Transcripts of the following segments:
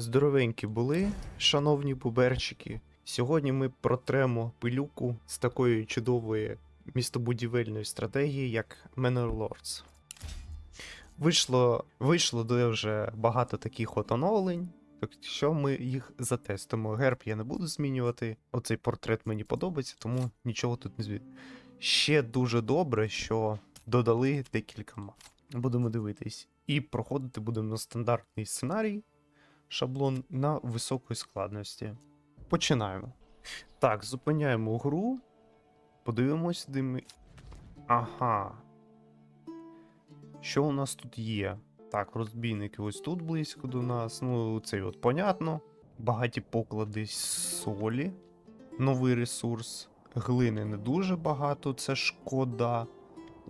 Здоровенькі були, шановні буберчики. Сьогодні ми протремо пилюку з такої чудової містобудівельної стратегії, як Manor Lords. Вийшло, вийшло дуже багато таких от оновлень, так що ми їх затестимо. Герб я не буду змінювати. Оцей портрет мені подобається, тому нічого тут не зміню. Ще дуже добре, що додали декілька мап. Будемо дивитись. І проходити будемо на стандартний сценарій, шаблон на високої складності. Починаємо. Так, зупиняємо гру. Подивимось, де ми. Ага. Що у нас тут є? Так, розбійники ось тут близько до нас. Ну, це от понятно. Багаті поклади солі. Новий ресурс. Глини не дуже багато, це шкода.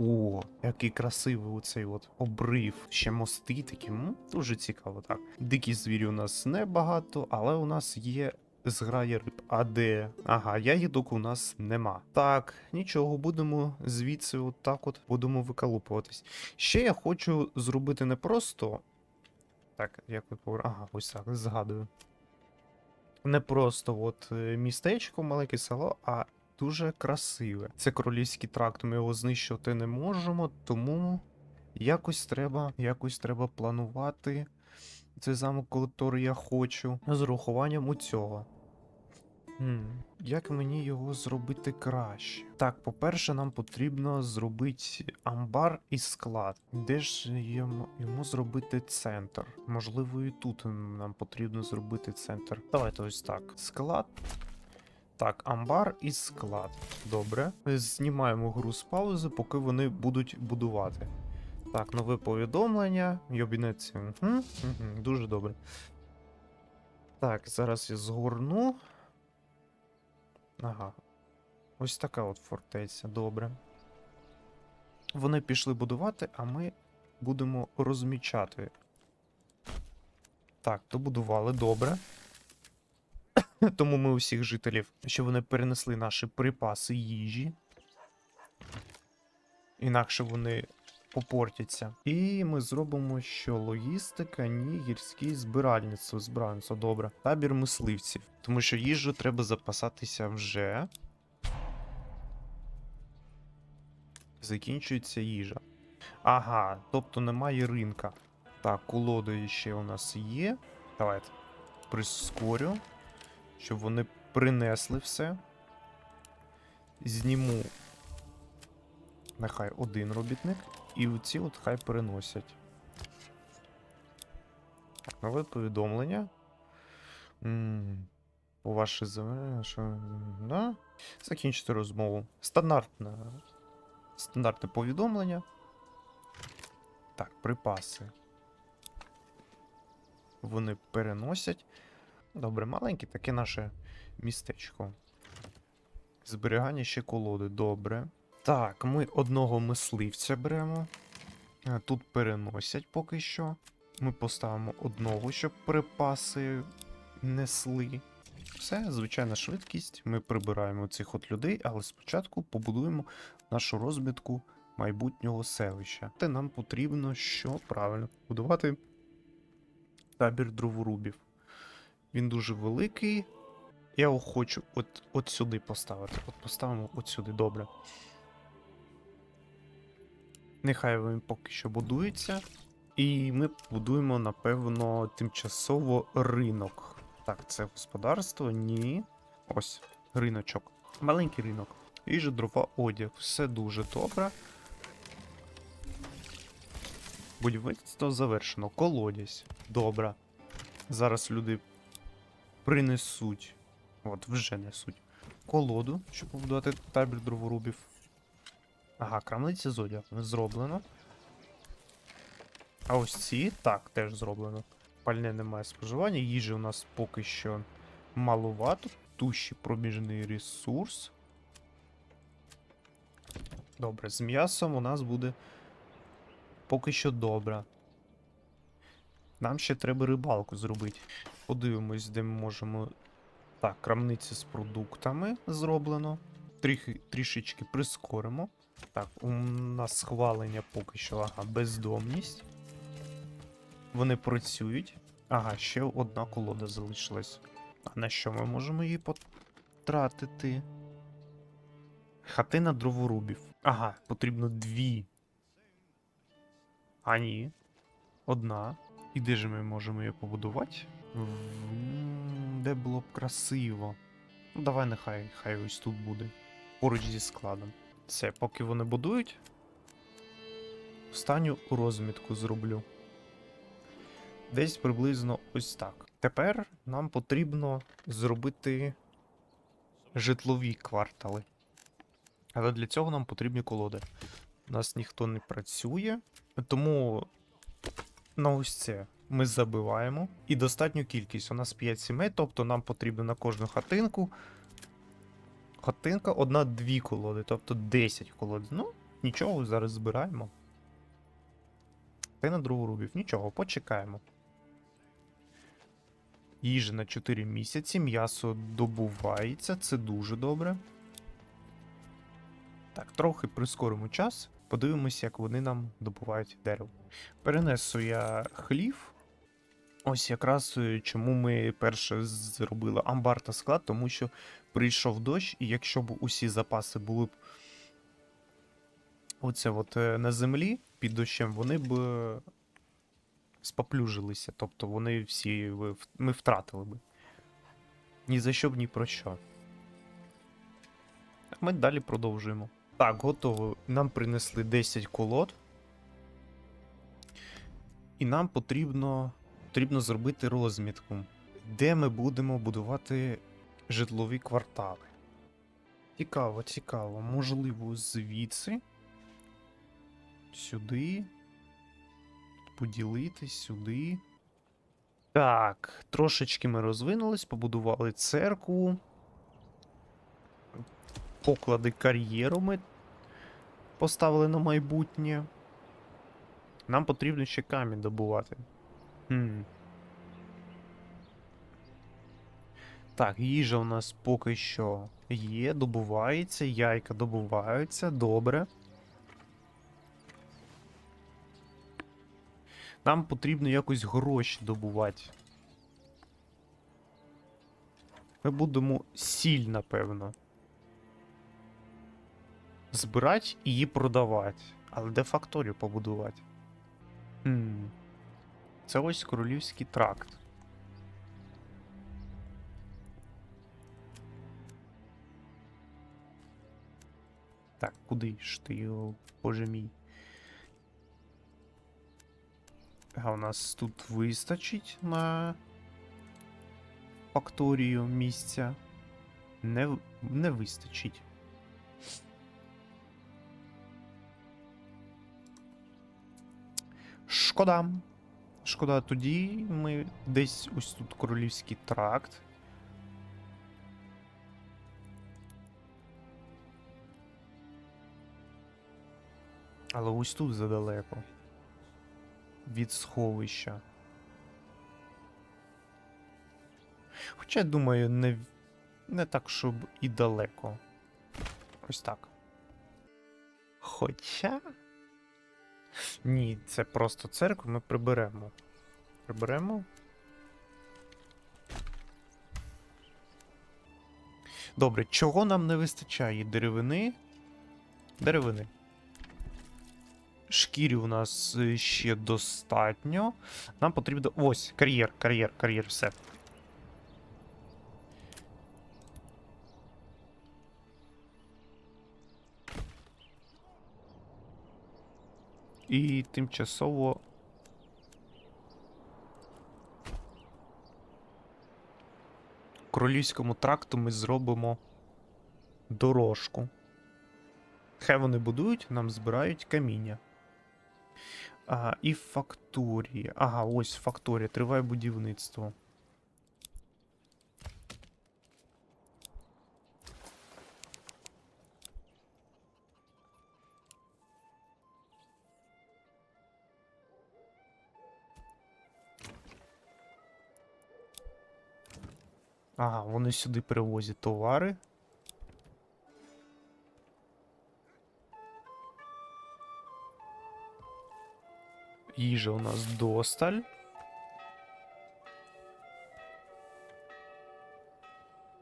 О, який красивий оцей от обрив. Ще мости такі. М, дуже цікаво, так. Дикі звірі у нас небагато, але у нас є зграя риб. А де? Ага, ягідок у нас нема. Так, нічого, будемо звідси отак от будемо виколупуватись. Ще я хочу зробити не просто. Так, як ви повер... Ага, ось так, згадую. Не просто от е, містечко, маленьке село, а дуже красиве. Це королівський тракт, ми його знищувати не можемо, тому якось треба, якось треба планувати цей замок, який я хочу, з урахуванням у цього. Хм, як мені його зробити краще? Так, по-перше, нам потрібно зробити амбар і склад. Де ж йому, йому зробити центр? Можливо, і тут нам потрібно зробити центр. Давайте ось так. Склад. Так, амбар і склад. Добре. Знімаємо гру з паузи, поки вони будуть будувати. Так, нове повідомлення. Йобінець. Угу, угу, дуже добре. Так, зараз я згорну. Ага. Ось така от фортеця, добре. Вони пішли будувати, а ми будемо розмічати. Так, добудували, добре. Тому ми усіх жителів, що вони перенесли наші припаси їжі. Інакше вони попортяться. І ми зробимо, що логістика, ні, гірські збиральництво, збиральництво, добре. Табір мисливців. Тому що їжу треба запасатися вже. Закінчується їжа. Ага, тобто немає ринка. Так, колоди ще у нас є. Давайте прискорю, щоб вони принесли все. Зніму. Нехай один робітник. І оці от хай переносять. Так, нове повідомлення. М, У ваші землі, що. Да? Закінчити розмову. Стандартне. Стандартне повідомлення. Так, припаси. Вони переносять. Добре, маленьке таке наше містечко. Зберігання ще колоди. Добре. Так, ми одного мисливця беремо. Е, Тут переносять поки що. Ми поставимо одного, щоб припаси несли. Все, звичайна швидкість. Ми прибираємо цих от людей, але спочатку побудуємо нашу розбітку майбутнього селища. Те нам потрібно що правильно побудувати табір дроворубів. Він дуже великий. Я його хочу от, от сюди поставити. От поставимо от сюди, добре. Нехай він поки що будується. І ми будуємо, напевно, тимчасово ринок. Так, це господарство? Ні. Ось, риночок. Маленький ринок. Їжа, дрова, одяг. Все дуже добре. Будівництво завершено. Колодязь. Добре. Зараз люди принесуть. От, вже несуть. Колоду, щоб побудувати табір дроворубів. Ага, крамниця з одягом зроблено. А ось ці так, теж зроблено. Пальне немає споживання, їжі у нас поки що маловато. Туші проміжний ресурс. Добре, з м'ясом у нас буде поки що добре. Нам ще треба рибалку зробити. Подивимось, де ми можемо. Так, крамниця з продуктами зроблено. Тріх, трішечки прискоримо. Так, у нас схвалення поки що, ага, бездомність. Вони працюють. Ага, ще одна колода залишилась. А на що ми можемо її потратити? Хатина дроворубів. Ага, потрібно дві. А ні. Одна. І де ж ми можемо її побудувати? Де було б красиво. Ну, давай нехай хай ось тут буде. Поруч зі складом. Все, поки вони будують. Останню розмітку зроблю. Десь приблизно ось так. Тепер нам потрібно зробити житлові квартали. Але для цього нам потрібні колоди. У нас ніхто не працює, тому на ось це ми забиваємо. І достатню кількість. У нас 5 сімей, тобто нам потрібно на кожну хатинку. Хатинка одна-дві колоди, тобто 10 колод. Ну, нічого, зараз збираємо. Ти на другу рубів. Нічого, почекаємо. Їжа на 4 місяці, м'ясо добувається, це дуже добре. Так, трохи прискоримо час. Подивимося, як вони нам добувають дерево. Перенесу я хлів. Ось якраз е, чому ми перше зробили амбар та склад, тому що прийшов дощ, і якщо б усі запаси були б оце от е, на землі під дощем, вони б споплюжилися. Тобто вони всі ми втратили би. Ні за що б ні про що. Ми далі продовжуємо. Так, готово. Нам принесли 10 колод. І нам потрібно, потрібно зробити розмітку, де ми будемо будувати житлові квартали. Цікаво, цікаво. Можливо, звідси. Сюди. Поділити сюди. Так, трошечки ми розвинулись, побудували церкву. Поклади кар'єру ми поставили на майбутнє. Нам потрібно ще камінь добувати. Так, їжа у нас поки що є, добувається, яйка добуваються, добре. Нам потрібно якось гроші добувати. Ми будемо сіль, напевно. Збирати і її продавати. Але де факторію побудувати? Хм. Це ось королівський тракт. Так, куди ж ти його, боже мій? А у нас тут вистачить на факторію місця. Не, не вистачить. Шкода. Шкода, тоді ми десь ось тут королівський тракт. Але ось тут задалеко. Від сховища. Хоча, думаю, не, не так, щоб і далеко. Ось так. Хоча. Ні, це просто церкву ми приберемо. Приберемо. Добре, чого нам не вистачає? Деревини. Деревини. Шкірі у нас е, ще достатньо. Нам потрібно. Ось, кар'єр, кар'єр, кар'єр, все. І тимчасово. Королівському тракту ми зробимо дорожку. Хай вони будують, нам збирають каміння. А, і факторії. Ага, ось факторія, триває будівництво. Ага, вони сюди перевозять товари. Їжа у нас досталь.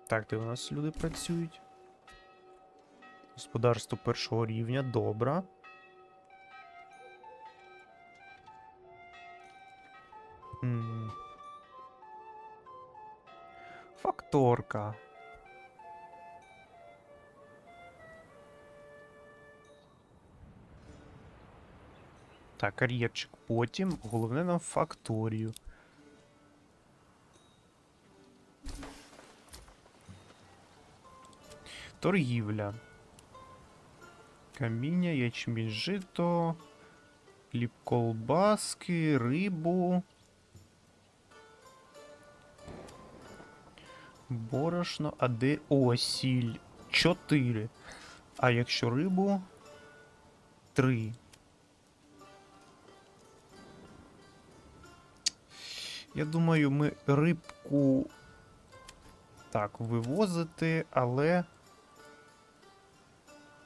Так, де у нас люди працюють? Господарство першого рівня, добре. Факторка. Так, кар'єрчик потім. Головне нам факторію. Торгівля. Каміння, ячмінь, жито, хліб колбаски, рибу. Борошно, а де. О, сіль. 4. А якщо рибу. 3. Я думаю, ми рибку. Так, вивозити, але.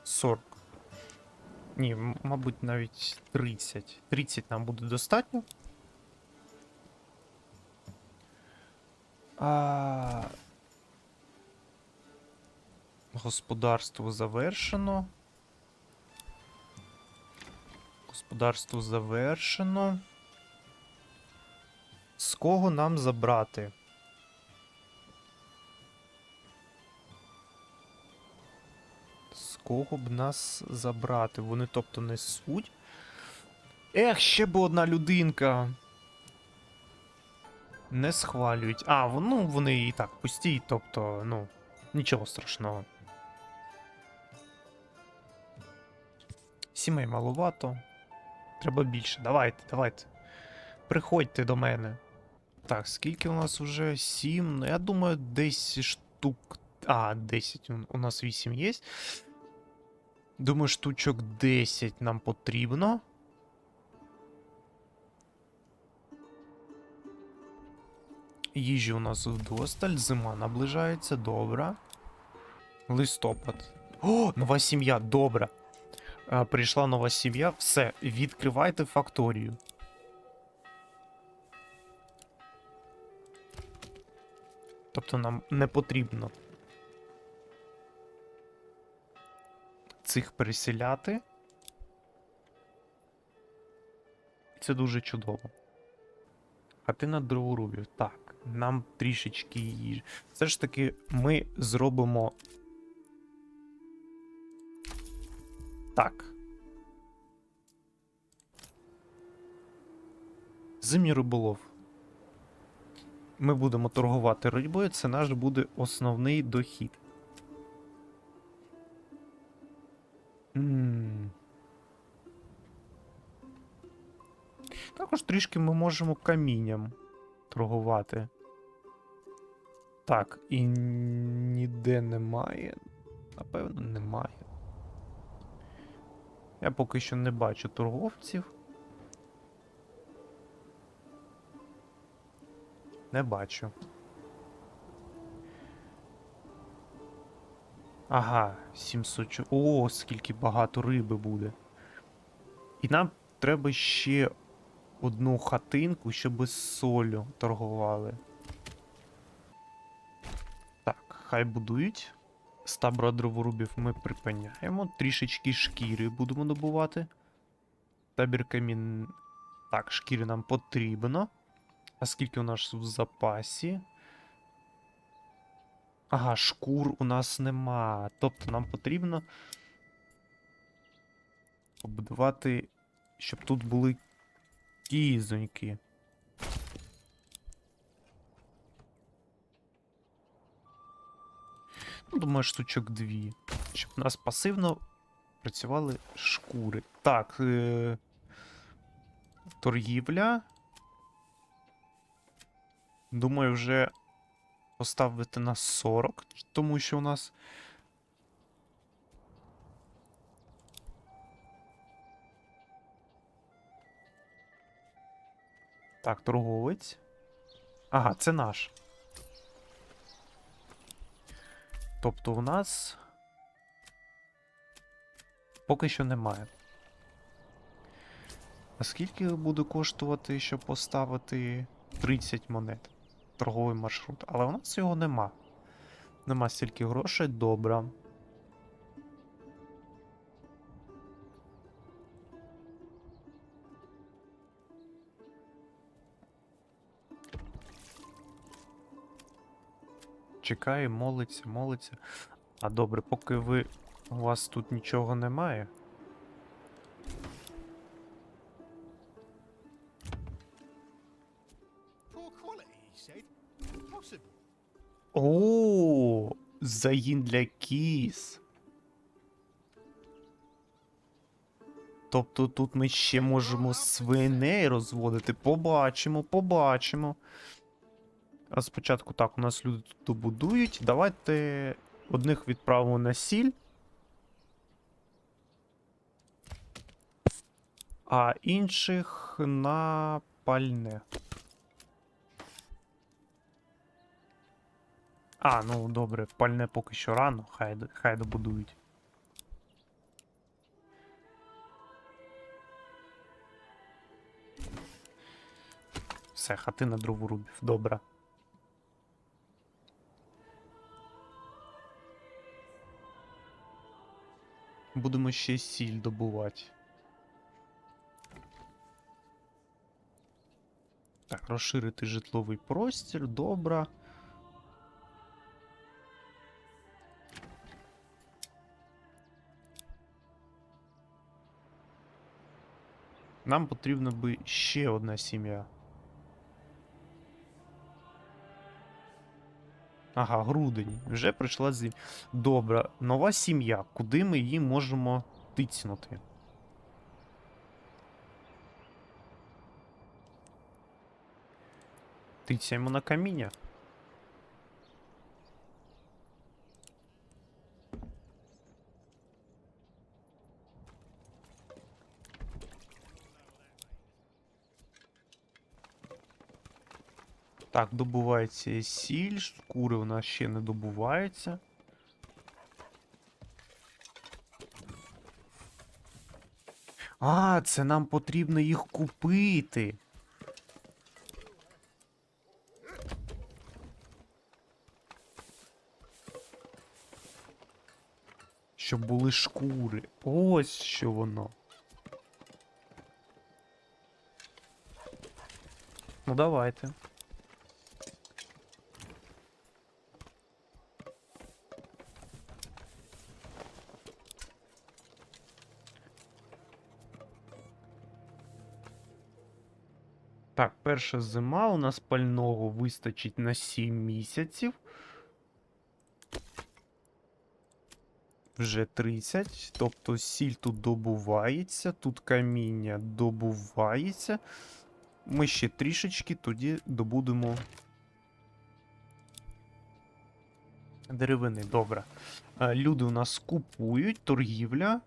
40. Ні, мабуть, навіть 30. 30 нам буде достатньо. А... Господарство завершено. Господарство завершено. З кого нам забрати? З кого б нас забрати? Вони тобто несуть. Ех, ще б одна людинка. Не схвалюють. А, ну вони і так пусті, тобто, ну, нічого страшного. Сімей маловато. Треба більше. Давайте, давайте. Приходьте до мене. Так, скільки у нас уже? 7. Ну, я думаю, десь штук. А, 10. У- У нас 8 є. Думаю, штучок 10 нам потрібно. Їжі у нас вдосталь, зима наближається, добре. Листопад. О, нова сім'я, добре. А, прийшла нова сім'я. Все, відкривайте факторію. Тобто нам не потрібно цих переселяти. Це дуже чудово. Хатина дроворубів. Так, нам трішечки їжі. Все ж таки, ми зробимо. Так. Зимній риболов. Ми будемо торгувати рибою, це наш буде основний дохід. М. Також трішки ми можемо камінням торгувати. Так, і ніде немає. Напевно, немає. Я поки що не бачу торговців. Не бачу. Ага, 700. О, скільки багато риби буде. І нам треба ще одну хатинку, щоб з солю торгували. Так, хай будують. Стабра дроворубів ми припиняємо. Трішечки шкіри будемо добувати. Табір камін. Так, шкіри нам потрібно. А скільки у нас в запасі? Ага, шкур у нас нема. Тобто нам потрібно побудувати, щоб тут були кізоньки. Ну, думаю, штучок дві. Щоб у нас пасивно працювали шкури. Так. Е- торгівля. Думаю, вже поставити на 40, тому що у нас. Так, торговець. Ага, це наш. Тобто у нас. Поки що немає. А скільки буде коштувати, щоб поставити 30 монет? Торговий маршрут. Але у нас його нема. Нема стільки грошей, добре. Чекає, молиться, молиться. А добре, поки ви. У вас тут нічого немає. О, загін для кіз. Тобто тут ми ще можемо свиней розводити. Побачимо, побачимо. Спочатку так, у нас люди тут добудують. Давайте одних відправимо на сіль. А інших на пальне. А, ну добре, пальне поки що рано, хай, хай добудують. Все, хатина дроворубів, добре. Будемо ще сіль добувати. Так, розширити житловий простір, добре. Нам потрібна би ще одна сім'я. Ага, грудень. Вже прийшла зі. Добре, нова сім'я. Куди ми її можемо тицнути? Тицяємо на каміння. Так, добувається сіль, шкури у нас ще не добуваються. А, це нам потрібно їх купити. Щоб були шкури. Ось що воно. Ну давайте. Так, перша зима у нас пального вистачить на 7 місяців. Вже 30. Тобто сіль тут добувається, тут каміння добувається. Ми ще трішечки тоді добудемо. Деревини, добре. Е, Люди у нас купують, торгівля.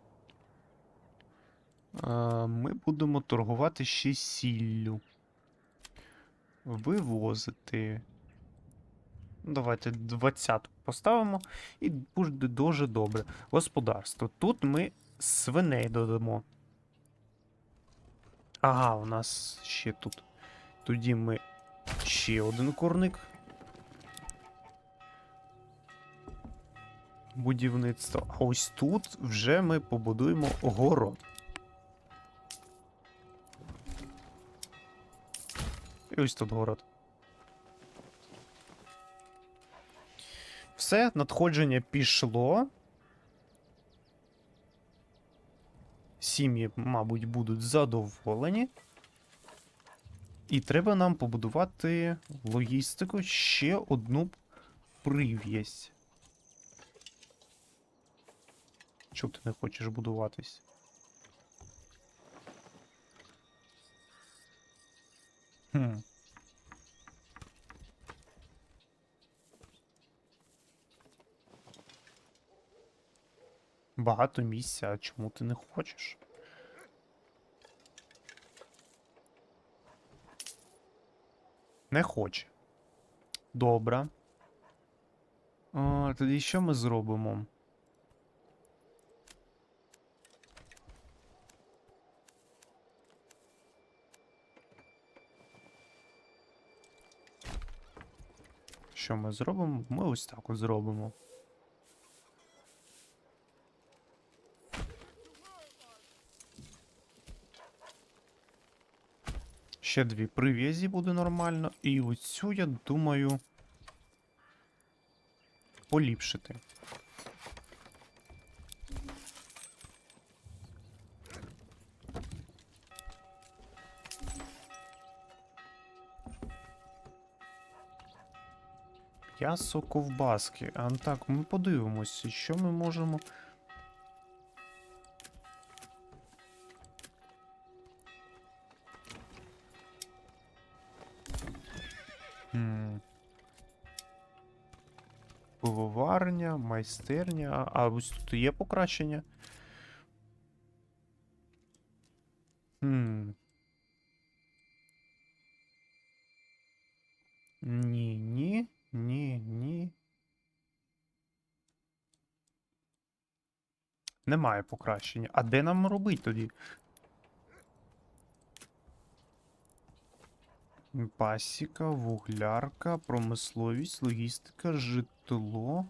Е, Ми будемо торгувати ще сіллю. Вивозити. Ну, Давайте 20 поставимо. І буде дуже добре. Господарство. Тут ми свиней додамо. Ага, у нас ще тут. Тоді ми ще один курник. Будівництво. А ось тут вже ми побудуємо город. І ось тут город. Все, надходження пішло. Сім'ї, мабуть, будуть задоволені. І треба нам побудувати логістику ще одну прив'язь. Чого ти не хочеш будуватись? Багато місця, а чому ти не хочеш? Не хоче. Добре. А, тоді що ми зробимо? Що ми зробимо? Ми ось так от зробимо. Ще дві прив'язі буде нормально. І оцю, я думаю, поліпшити. М'ясо ковбаски. А ну так, ми подивимося, що ми можемо. Хм. Пивоварня, майстерня. А, а ось тут є покращення. Хм. Ні, ні, ні, ні. Немає покращення. А де нам робити тоді? Пасіка, вуглярка, промисловість, логістика, житло.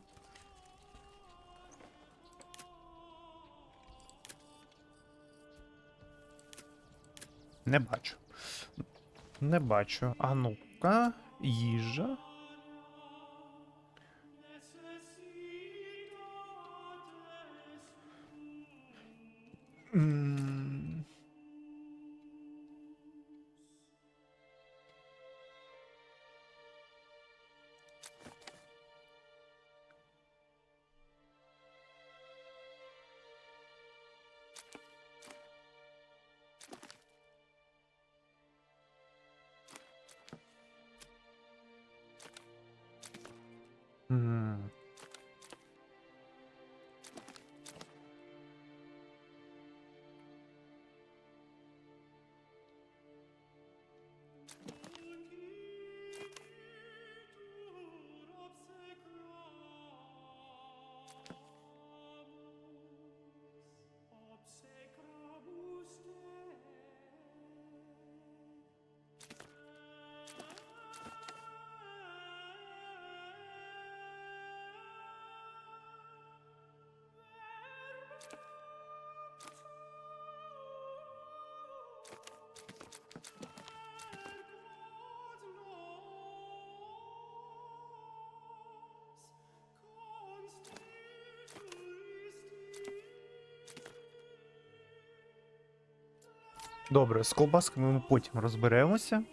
Не бачу. Не бачу. А ну-ка, їжа. М. М. Добре, з колбасками ми потім розберемося.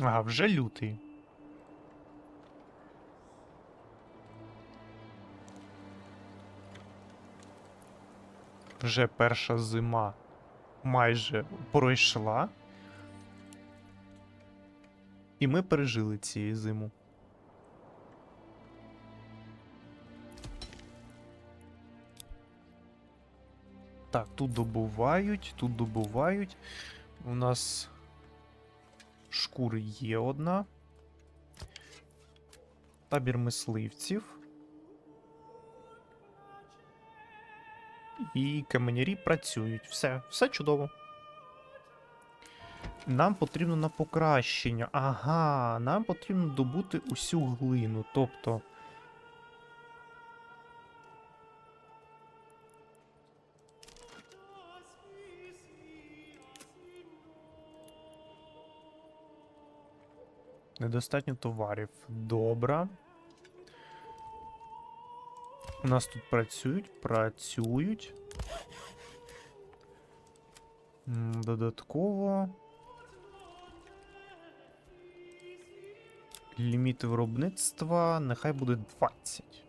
Ага, вже лютий. Вже перша зима майже пройшла. І ми пережили цієї зиму. Так, тут добувають, тут добувають. У нас шкури є одна. Табір мисливців. І каменярі працюють. Все, все чудово. Нам потрібно на покращення. Ага, нам потрібно добути усю глину. Тобто. Недостатньо товарів. Добре. У нас тут працюють, працюють. Додатково. Ліміт виробництва нехай буде 20.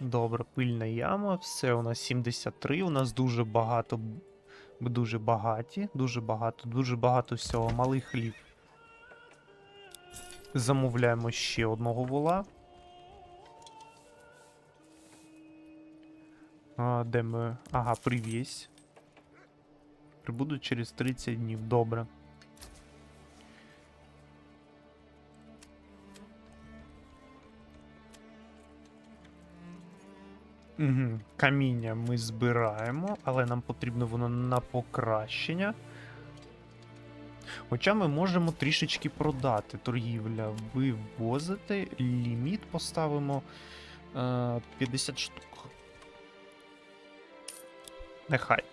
Добре, пильна яма, все у нас 73, у нас дуже багато. Дуже багаті, дуже багато, дуже багато всього, малий хліб. Замовляємо ще одного вола. А, де ми. Ага, привізь. Прибудуть через 30 днів. Добре. Угу. Каміння ми збираємо, але нам потрібно воно на покращення. Хоча ми можемо трішечки продати торгівля, вивозити, ліміт поставимо е, 50 штук. Нехай.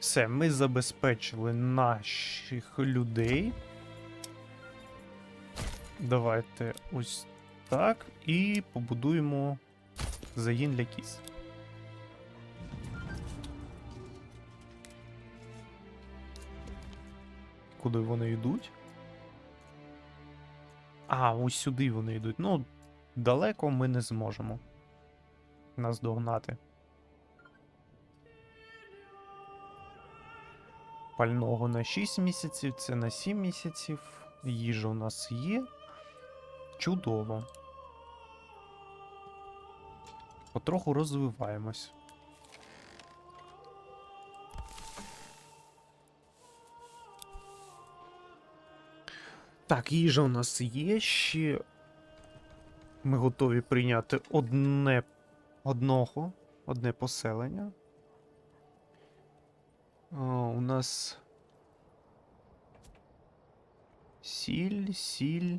Все, ми забезпечили наших людей. Давайте ось так. І побудуємо загін для кіз. Куди вони йдуть? А, ось сюди вони йдуть. Ну, далеко ми не зможемо нас догнати. Пального на 6 місяців, це на 7 місяців. Їжа у нас є. Чудово. Потроху розвиваємось. Так, їжа у нас є. Ще ми готові прийняти одне одного, одне поселення. О, у нас сіль, сіль.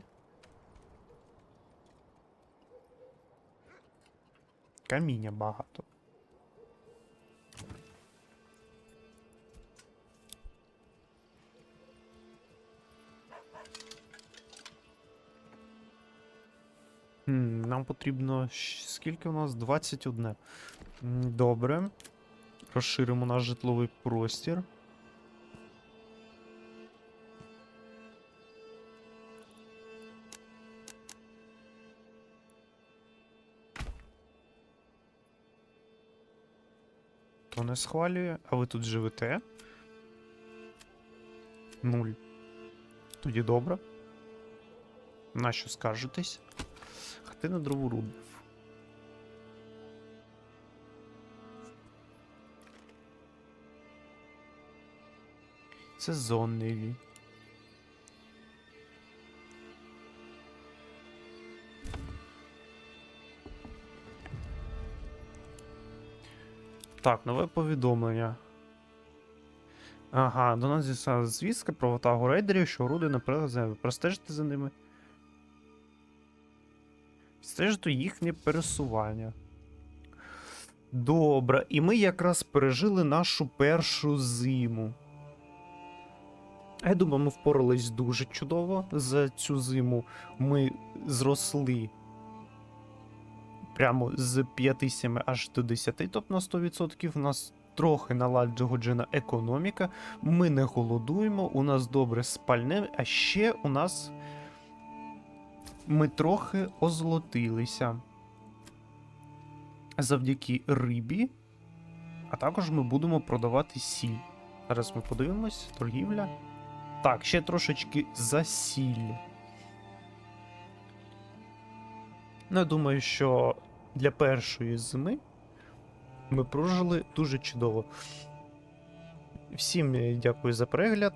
Каміння багато. Нам потрібно. Скільки у нас? 21. М, Добре. Розширимо наш житловий простір. То не схвалює, а ви тут живете? Нуль. Тоді добре. На що скаржитесь? Хатина дроворубів. Сезонний. Так, нове повідомлення. Ага, до нас дістала звістка про ватагу рейдерів, що оруди наперед землю. Простежте за ними. Стежте їхнє пересування. Добре, і ми якраз пережили нашу першу зиму. Я думаю, ми впорались дуже чудово. За цю зиму ми зросли прямо з 5-7 аж до 10, тобто на 100%. У нас трохи наладжена економіка. Ми не голодуємо, у нас добре спальне, а ще у нас ми трохи озолотилися. Завдяки рибі. А також ми будемо продавати сіль. Зараз ми подивимось, торгівля. Так, ще трошечки за сіль. Ну, я думаю, що для першої зими ми прожили дуже чудово. Всім е, дякую за перегляд.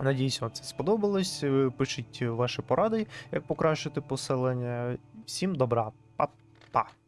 Надіюсь, вам це сподобалось. Е, Пишіть ваші поради, як покращити поселення. Всім добра, па-па.